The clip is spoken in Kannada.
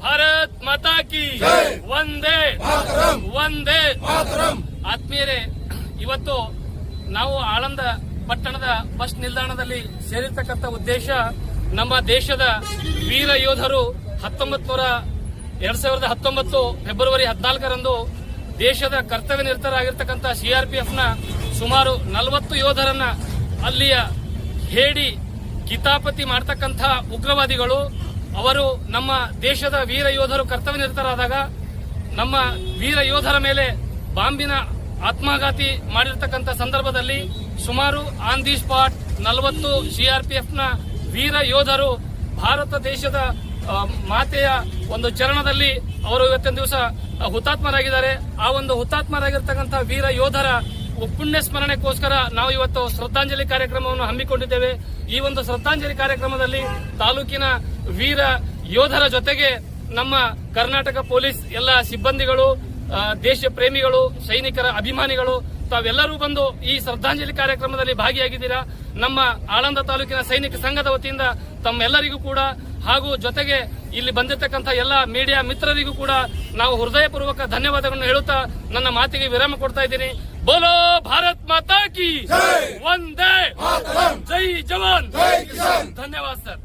ಭಾರತ್ ಮಾತಾ ಕಿ ಒಂದೇ ಒಂದೇ ಆತ್ಮೀಯರೇ ಇವತ್ತು ನಾವು ಆಳಂದ ಪಟ್ಟಣದ ಬಸ್ ನಿಲ್ದಾಣದಲ್ಲಿ ಸೇರಿರ್ತಕ್ಕಂಥ ಉದ್ದೇಶ ನಮ್ಮ ದೇಶದ ವೀರ ಯೋಧರು ಹತ್ತೊಂಬತ್ ನೂರ ಎರಡ್ ಸಾವಿರದ ಹತ್ತೊಂಬತ್ತು ಫೆಬ್ರವರಿ ಹದಿನಾಲ್ಕರಂದು ದೇಶದ ಕರ್ತವ್ಯ ನಿರತರಾಗಿರ್ತಕ್ಕಂಥ ಸಿಆರ್ಪಿಎಫ್ನ ಸುಮಾರು ನಲವತ್ತು ಯೋಧರನ್ನ ಅಲ್ಲಿಯ ಹೇಡಿ ಕಿತಾಪತಿ ಮಾಡ್ತಕ್ಕಂಥ ಉಗ್ರವಾದಿಗಳು ಅವರು ನಮ್ಮ ದೇಶದ ವೀರ ಯೋಧರು ಕರ್ತವ್ಯ ನಿರತರಾದಾಗ ನಮ್ಮ ವೀರ ಯೋಧರ ಮೇಲೆ ಬಾಂಬಿನ ಆತ್ಮಘಾತಿ ಮಾಡಿರ್ತಕ್ಕಂಥ ಸಂದರ್ಭದಲ್ಲಿ ಸುಮಾರು ಆನ್ ದಿ ಸ್ಪಾಟ್ ನಲವತ್ತು ಸಿಆರ್ಪಿಎಫ್ನ ವೀರ ಯೋಧರು ಭಾರತ ದೇಶದ ಮಾತೆಯ ಒಂದು ಚರಣದಲ್ಲಿ ಅವರು ಇವತ್ತಿನ ದಿವಸ ಹುತಾತ್ಮರಾಗಿದ್ದಾರೆ. ಆ ಒಂದು ಹುತಾತ್ಮರಾಗಿರ್ತಕ್ಕಂಥ ವೀರ ಯೋಧರ ಪುಣ್ಯ ಸ್ಮರಣೆಗೋಸ್ಕರ ನಾವು ಇವತ್ತು ಶ್ರದ್ಧಾಂಜಲಿ ಕಾರ್ಯಕ್ರಮವನ್ನು ಹಮ್ಮಿಕೊಂಡಿದ್ದೇವೆ. ಈ ಒಂದು ಶ್ರದ್ಧಾಂಜಲಿ ಕಾರ್ಯಕ್ರಮದಲ್ಲಿ ತಾಲೂಕಿನ ವೀರ ಯೋಧರ ಜೊತೆಗೆ ನಮ್ಮ ಕರ್ನಾಟಕ ಪೊಲೀಸ್ ಎಲ್ಲ ಸಿಬ್ಬಂದಿಗಳು ದೇಶ ಪ್ರೇಮಿಗಳು ಸೈನಿಕರ ಅಭಿಮಾನಿಗಳು ತಾವೆಲ್ಲರೂ ಬಂದು ಈ ಶ್ರದ್ಧಾಂಜಲಿ ಕಾರ್ಯಕ್ರಮದಲ್ಲಿ ಭಾಗಿಯಾಗಿದ್ದೀರಾ? ನಮ್ಮ ಆಳಂದ ತಾಲೂಕಿನ ಸೈನಿಕ ಸಂಘದ ವತಿಯಿಂದ ತಮ್ಮೆಲ್ಲರಿಗೂ ಕೂಡ ಹಾಗೂ ಜೊತೆಗೆ ಇಲ್ಲಿ ಬಂದಿರತಕ್ಕಂಥ ಎಲ್ಲ ಮೀಡಿಯಾ ಮಿತ್ರರಿಗೂ ಕೂಡ ನಾವು ಹೃದಯಪೂರ್ವಕ ಧನ್ಯವಾದಗಳನ್ನು ಹೇಳುತ್ತಾ ನನ್ನ ಮಾತಿಗೆ ವಿರಾಮ ಕೊಡ್ತಾ ಇದ್ದೀನಿ. ಬೋಲೋ ಭಾರತ್ ಮಾತಾ ಕಿ! ಒಂದೇ ಜೈ ಜವಾನ್! ಧನ್ಯವಾದ ಸರ್.